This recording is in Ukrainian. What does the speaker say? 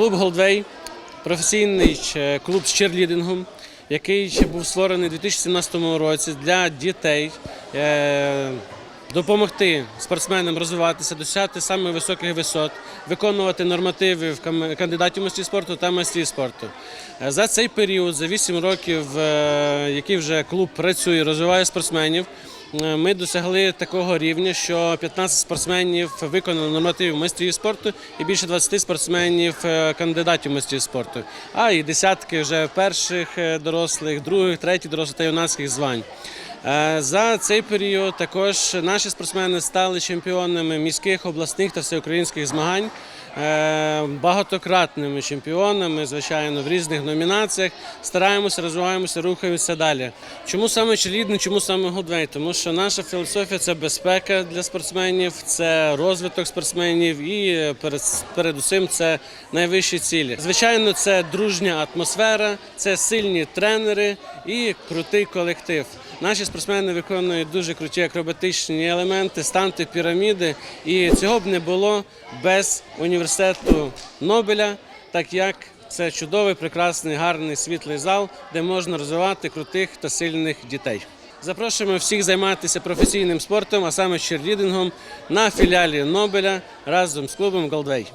Клуб Голдвей професійний клуб з черлідингом, який був створений у 2017 році для дітей. е, Допомогти спортсменам розвиватися, досягти самих високих висот, виконувати нормативи в кандидатів в майстрі спорту та майстрі спорту. Е, За цей період, за 8 років, е, який вже клуб працює, розвиває спортсменів, ми досягли такого рівня, що 15 спортсменів виконали нормативи майстрів спорту і більше 20 спортсменів е, кандидатів майстрів спорту, а і десятки вже перших е, дорослих, других, третіх дорослих та юнацьких звань. Е, За цей період також наші спортсмени стали чемпіонами міських, обласних та всеукраїнських змагань, е, багатократними чемпіонами, звичайно, в різних номінаціях. Стараємося, розвиваємося, рухаємося далі. Чому саме чолідний, чому саме Голдвей? Тому що наша філософія це безпека для спортсменів, це розвиток спортсменів і е, перед, передусім це найвищі цілі. Звичайно, це дружня атмосфера, це сильні тренери і крутий колектив. Наші спортсмени виконують дуже круті акробатичні елементи, станти, піраміди. І цього б не було без університету Нобеля, так як це чудовий, прекрасний, гарний, світлий зал, де можна розвивати крутих та сильних дітей. Запрошуємо всіх займатися професійним спортом, а саме черлідингом на філіалі Нобеля разом з клубом Голдвей.